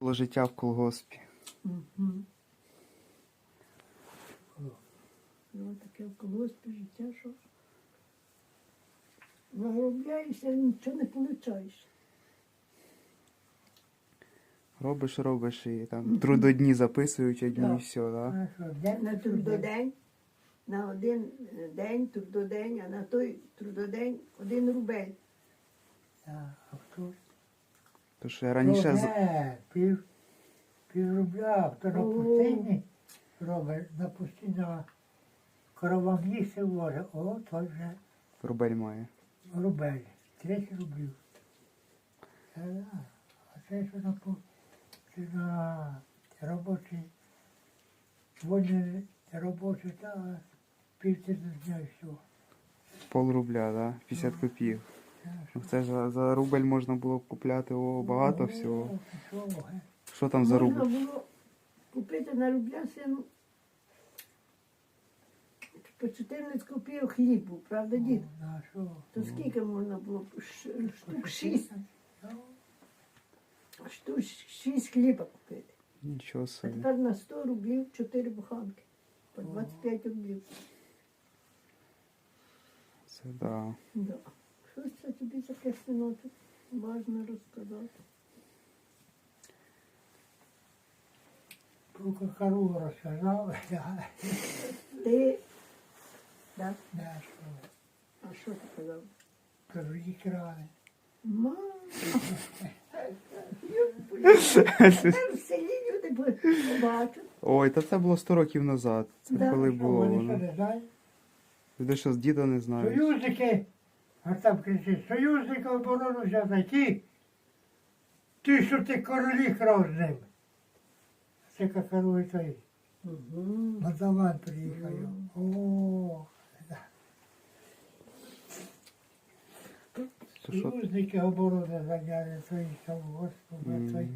Було життя в колгоспі. Угу. Ну, таке в колгоспі життя, що заробляєшся, нічого не получаєш. Робиш, робиш і там трудодні записують одні і все, так? А На трудодень, на один день трудодень, а на той трудодень один рубель. А хто? То ще раніше з- Не, пів, пів рубля, хто на О. пустині робить, на пустині коровам їсти возить, о, то вже рубель має. рубель, 30 рублів. Та да. А це що на, пу- це на робочий, вольний робочий, та півтора дня і все. Пол рубля, да? 50 копійок. Ну, Це ж за, за рубль можна було б купляти о, багато О, всього. що. Що там за Можна було купити на рубля сину по 14 копійок хлібу, правда, дід? На? То скільки можна було? Штук 6, Ну, штук 6 хліба купити. Нічого А тепер на 100 рублів 4 буханки. По 25 рублів. Це да. Да. Таке синочок важно розказати. Про кукару розказав, да, Ти, да? да, що а що ти казав? кажу, її крали. Мам! В селі люди побачать. Ой, та це було 100 років назад. Це Да. коли було вони що воно. не знають? Ти що з діда не знаєш? Союзники, а там кричить, союзники оборону взяв знайти. Ти що ти королі крав з ним? Це какарує той. Угу. Мадаман приїхав. О. Союзники оборони зайняли свої там, господи, той